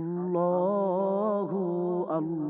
الله الله.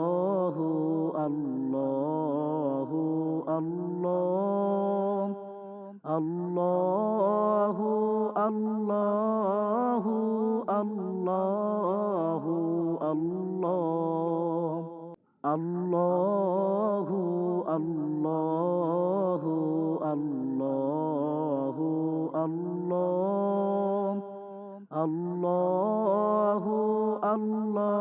Allahu Allah. Allahu Allahu Allahu Allah. Allahu Allah. Allahu Allah